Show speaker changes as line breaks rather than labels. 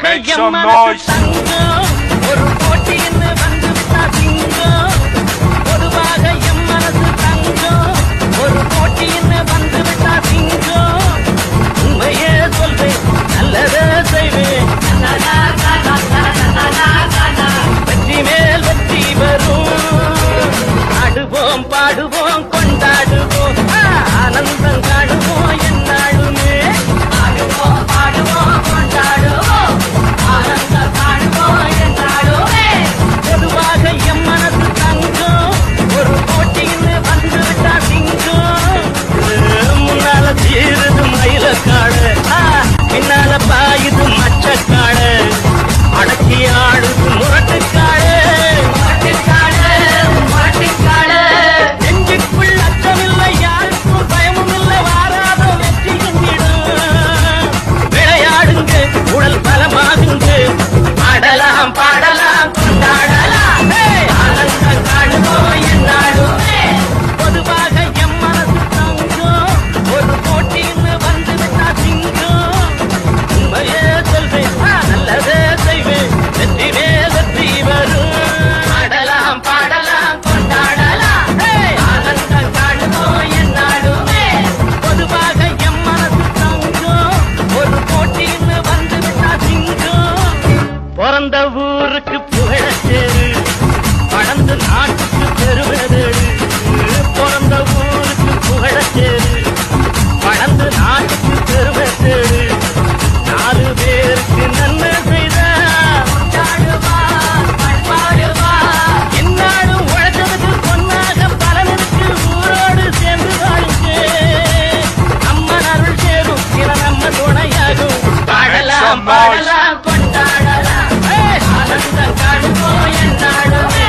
Make some noise!
சொந்த ஊருக்கு புகழச்சேரு வளர்ந்த நாட்டுக்கு பெருவது பிறந்த ஊருக்கு புகழச்சேரு வளர்ந்த நாட்டுக்கு பெருவது நாலு பேருக்கு நன்மை செய்த என்னாலும் உழைச்சதுக்கு பொன்னாக பலனுக்கு ஊரோடு சேர்ந்து வாழ்க்கை நம்ம அருள் சேரும் சில நம்ம துணையாகும். பாடலாம் பாடலாம் கொண்டாட நாடும் போயன் நாடும்